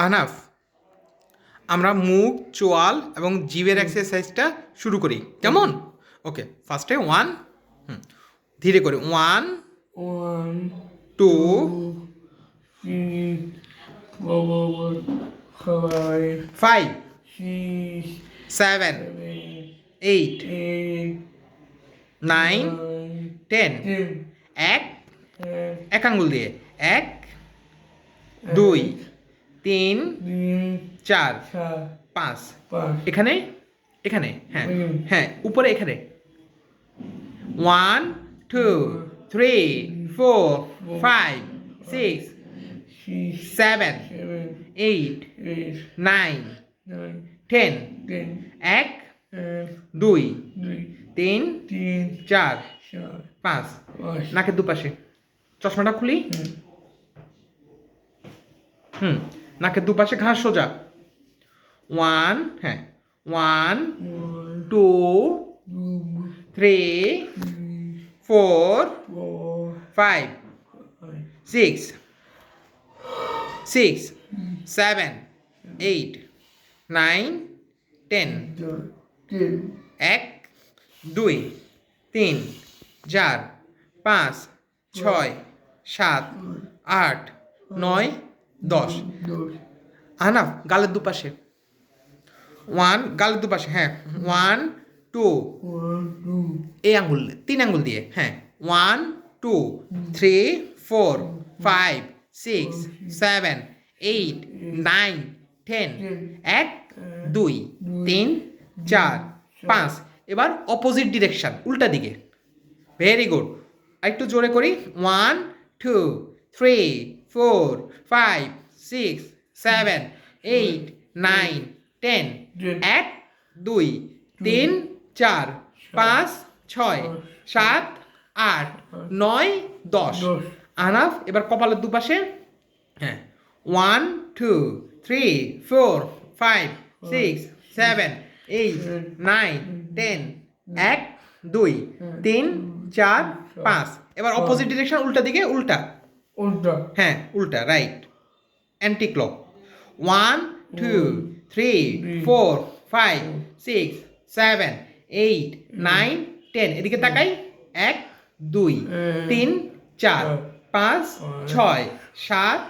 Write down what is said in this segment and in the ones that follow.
আহনাফ আমরা মুখ চোয়াল এবং জিভের এক্সারসাইজটা শুরু করি। কেমন? ওকে ফার্স্টে ওয়ান ধীরে করে one One, two five seven eight nine ten এক এক। আঙ্গুল দিয়ে। এক। দুই। তিন চার পাঁচ। এখানে? এখানে? হ্যাঁ। হ্যাঁ উপরে এখানে। One two three four five six seven eight nine ten এক দুই তিন চার পাঁচ। নাকের দুপাশে। চশমাটা খুলি। হুম। নাকের দুপাশে ঘাস সোজা। ওয়ান হ্যাঁ। One two three four five six six seven eight nine ten এক, দুই, তিন, চার, পাঁচ, ছয়, সাত, আট, নয় দশ। আহনাফ, গালের দুপাশে। ওয়ান, গালের দুপাশে হ্যাঁ। One, two. এই আঙ্গুল, তিন আঙ্গুল দিয়ে হ্যাঁ। One, two, three, four, five, six, seven, eight, nine, ten, এক, দুই, তিন, চার, পাঁচ। এবার অপোজিট ডিরেকশন উল্টা দিকে। ভেরি গুড একটু জোরে করি। One two three four five six seven eight nine ten এক দুই তিন চার পাঁচ ছয় সাত আট নয় দশ। আনাফ এবার কপালের দুপাশে। হ্যাঁ। One two three four five six seven eight nine ten এক দুই তিন চার পাঁচ। এবার অপোজিট ডিরেকশন উল্টা দিকে উল্টা। উল্টা, হ্যাঁ উল্টা right anti clock one two three four five six seven eight nine ten এদিকে তাকাই। এক দুই তিন চার পাঁচ ছয় সাত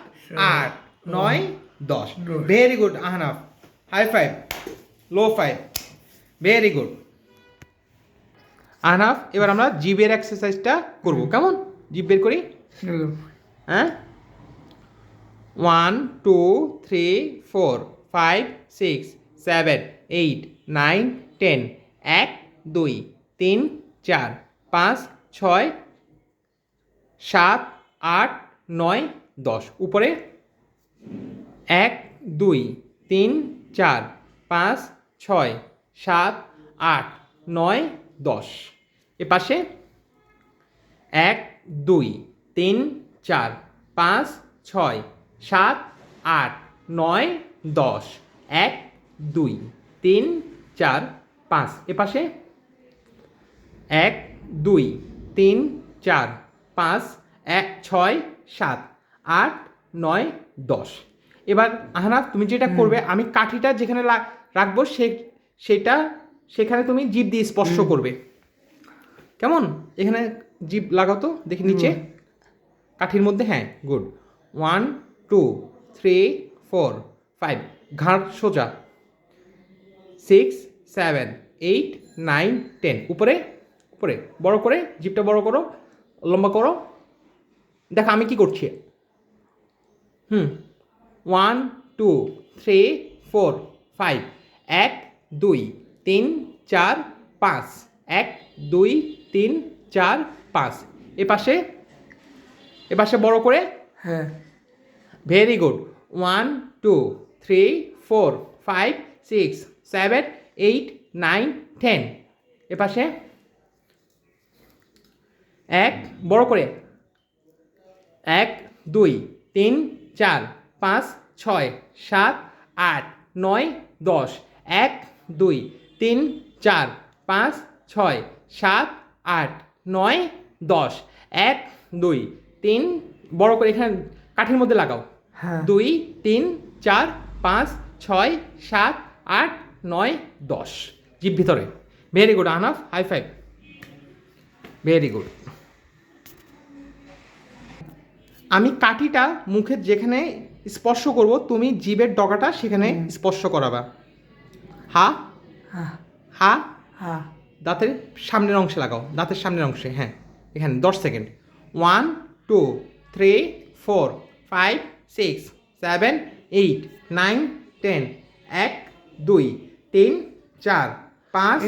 আট নয় দশ। Very good Ahnaf. High five low five very good Ahnaf এবার আমরা জিভের এক্সারসাইজটা করব। কেমন? জিভ বের করি? হ্যাঁ? One two three four five six seven eight nine ten এক, দুই, তিন, চার, পাঁচ, ছয়, সাত, আট, নয়, দশ। উপরে? এক, দুই, তিন, চার, পাঁচ, ছয়, সাত, আট, নয়, দশ। এ পাশে? এক, দুই, তিন চার পাঁচ ছয় সাত আট নয় দশ এক দুই তিন চার পাঁচ এ পাশে। এক দুই তিন চার পাঁচ এক ছয় সাত আট নয় দশ। এবার আহনাফ তুমি যেটা করবে আমি কাঠিটা যেখানে রাখব সে সেটা সেখানে তুমি জিভ দিয়ে স্পর্শ করবে। কেমন? এখানে জিভ লাগাতো দেখি নিচে। কাঠির মধ্যে হ্যাঁ good. One two three four five ঘাড় সোজা। Six seven eight nine ten উপরে উপরে। বড় করে, জিপটা বড় করো, লম্বা করো। দেখো, আমি কি করছি? হুম। One two three four five এক, দুই, তিন, চার, পাঁচ। এক, দুই, তিন, চার, পাঁচ। এ পাশে এ পাশে বড় করে? হ্যাঁ, very good one two three four five six seven eight nine ten এ পাশে? এক বড় করে। এক দুই তিন চার পাঁচ ছয় সাত আট নয় দশ। এক দুই তিন চার পাঁচ ছয় সাত আট নয় দশ। এক দুই তিন বড় করে এখানে কাঠের মধ্যে লাগাও। হ্যাঁ, দুই তিন চার পাঁচ ছয় সাত আট নয় দশ। জিভ ভিতরে। Very good Anaf high five very good আমি কাঠিটা মুখের যেখানে স্পর্শ করব তুমি জিভের ডগাটা সেখানে স্পর্শ করাবা। হা। হা। হা। দাঁতের সামনের অংশে লাগাও। দাঁতের সামনের অংশে হ্যাঁ। এখানে দশ second. One two three four five six seven eight nine ten এক দুই তিন চার পাঁচ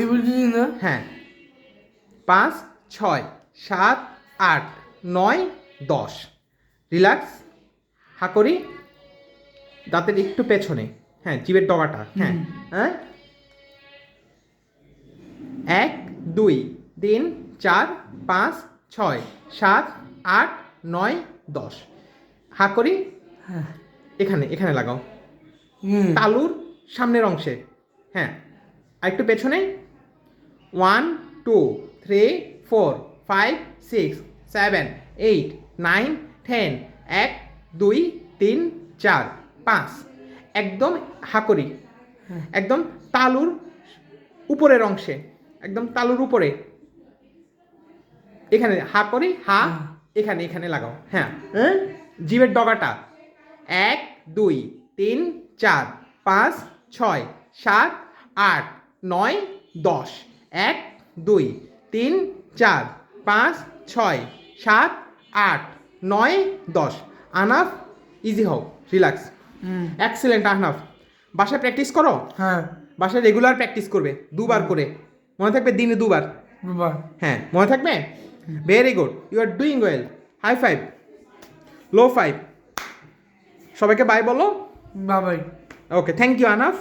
হ্যাঁ পাঁচ ছয় সাত আট নয় দশ। রিল্যাক্স হা করি। দাঁতের একটু পেছনে। হ্যাঁ জিভের ডগাটা। হ্যাঁ হ্যাঁ। এক দুই তিন চার পাঁচ ছয় সাত আট নয় দশ। হা করি? হ্যাঁ। এখানে এখানে লাগাও। তালুর সামনের অংশে। হ্যাঁ। আর একটু পেছনে। One two three four five six seven eight nine ten এক দুই তিন চার পাঁচ। একদম হাকরি হ্যাঁ। একদম তালুর উপরের অংশে। একদম তালুর উপরে। এখানে হা করি হা হ্যাঁ। এখানে এখানে লাগাও। হ্যাঁ হ্যাঁ? জিভের ডগাটা। এক দুই তিন চার পাঁচ ছয় সাত আট নয় দশ। এক দুই তিন চার পাঁচ ছয় সাত আট নয় দশ। আনাফ ইজি হও রিল্যাক্স এক্সেলেন্ট আহনাফ বাসায় প্র্যাকটিস করো? হ্যাঁ। বাসায় রেগুলার প্র্যাকটিস করবে দুবার করে। মনে থাকবে দিনে দুবার? দুবার। হ্যাঁ মনে থাকবে? Very good you are doing well high five low five সবাইকে বাই বলো? বাবাই ওকে থ্যাংক ইউ আনাফ